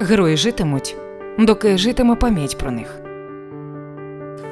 Герої житимуть, доки житиме пам'ять про них.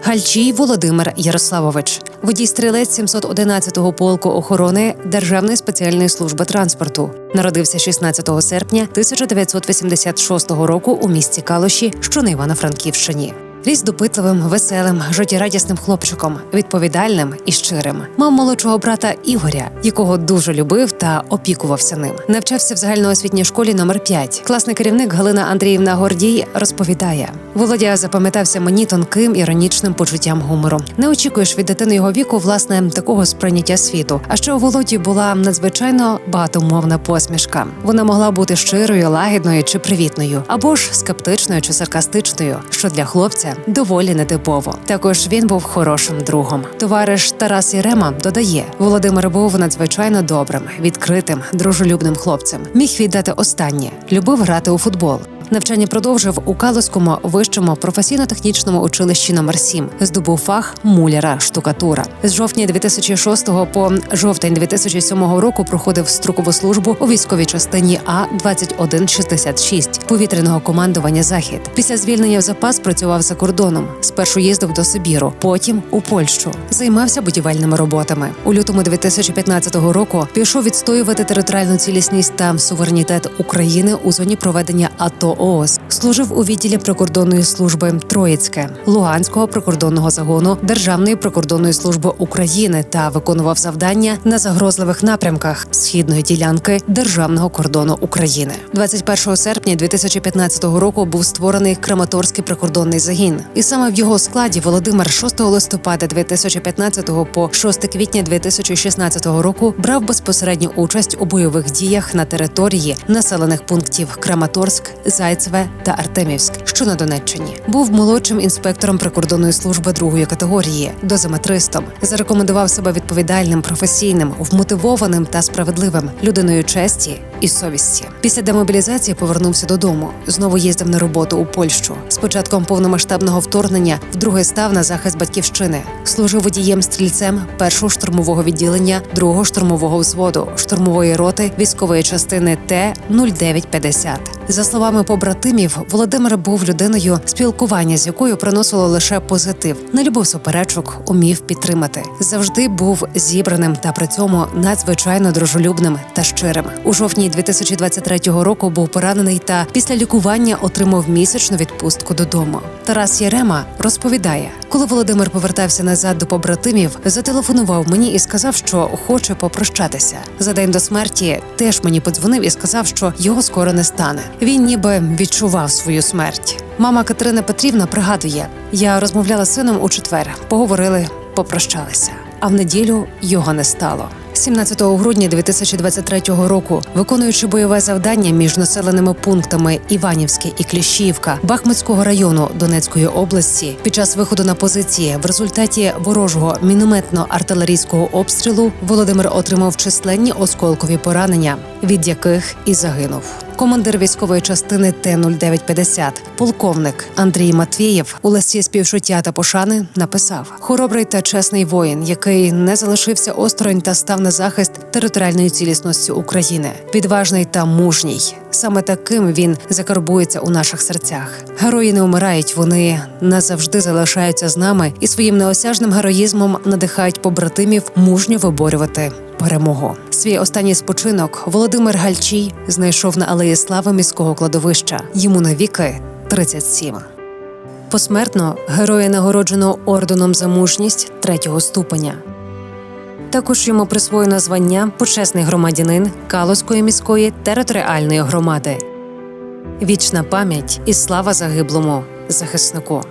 Гальчій Володимир Ярославович, водій стрілець 711-го полку охорони Державної спеціальної служби транспорту. Народився 16 серпня 1986 року у місті Калуші, що на Івано-Франківщині. Ріс допитливим, веселим, життєрадісним хлопчиком, відповідальним і щирим. Мав молодшого брата Ігоря, якого дуже любив та опікувався ним. Навчався в загальноосвітній школі номер 5 Класний керівник Галина Андріївна Гордій розповідає: Володя запам'ятався мені тонким іронічним почуттям гумору. Не очікуєш від дитини його віку, власне, такого сприйняття світу. А ще у Володі була надзвичайно багатомовна посмішка. Вона могла бути щирою, лагідною чи привітною, або ж скептичною чи саркастичною, що для хлопця доволі нетипово. Також він був хорошим другом. Товариш Тарас Ірема додає: Володимир був надзвичайно добрим, відкритим, дружелюбним хлопцем. Міг віддати останнє, любив грати у футбол. Навчання продовжив у Калуському вищому професійно-технічному училищі номер 7 Здобув фах муляра штукатура. З жовтня 2006 по жовтень 2007 року проходив строкову службу у військовій частині А 2166 повітряного командування Захід. Після звільнення в запас працював за кордоном. Спершу їздив до Сибіру, потім у Польщу. Займався будівельними роботами. У лютому 2015 року пішов відстоювати територіальну цілісність та суверенітет України у зоні проведення АТО ООС. Служив у відділі прикордонної служби Троїцьке Луганського прикордонного загону Державної прикордонної служби України та виконував завдання на загрозливих напрямках східної ділянки державного кордону України. 21 серпня 2015 року був створений Краматорський прикордонний загін, і саме в його складі Володимир 6 листопада 2015 по 6 квітня 2016 року брав безпосередню участь у бойових діях на території населених пунктів Краматорськ, Зайцеве та Артемівськ, що на Донеччині. Був молодшим інспектором прикордонної служби другої категорії, дозиметристом. Зарекомендував себе відповідальним, професійним, вмотивованим та справедливим людиною честі і совісті. Після демобілізації повернувся додому. Знову їздив на роботу у Польщу. З початком повномасштабного вторгнення вдруге став на захист батьківщини. Служив водієм стрільцем першого штурмового відділення, другого штурмового взводу, штурмової роти військової частини Т 0950 За словами побратимів, Володимир був людиною, спілкування з якою приносило лише позитив. Не любив суперечок, умів підтримати. Завжди був зібраним та при цьому надзвичайно дружелюбним та щирим. У жовтні 2023 року був поранений та після лікування отримав місячну відпустку додому. Тарас Єрема розповідає, коли Володимир повертався назад до побратимів, зателефонував мені і сказав, що хоче попрощатися. За день до смерті теж мені подзвонив і сказав, що його скоро не стане. Він ніби відчував свою смерть. Мама Катерина Петрівна пригадує: я розмовляла з сином у четвер, поговорили, попрощалися. А в неділю його не стало. 17 грудня 2023 року, виконуючи бойове завдання між населеними пунктами Іванівське і Кліщіївка Бахмутського району Донецької області, під час виходу на позиції в результаті ворожого мінометно-артилерійського обстрілу Володимир отримав численні осколкові поранення, від яких і загинув. Командир військової частини Т-0950, полковник Андрій Матвієв у листі співчуття та пошани написав: хоробрий та чесний воїн, який не залишився осторонь та став на захист територіальної цілісності України, відважний та мужній. Саме таким він закарбується у наших серцях. Герої не вмирають, вони назавжди залишаються з нами і своїм неосяжним героїзмом надихають побратимів мужньо виборювати перемогу. Свій останній спочинок Володимир Гальчій знайшов на алеї слави міського кладовища. Йому навіки 37. Посмертно героя нагороджено орденом за мужність третього ступеня. Також йому присвоєно звання почесний громадянин Калузької міської територіальної громади. Вічна пам'ять і слава загиблому захиснику.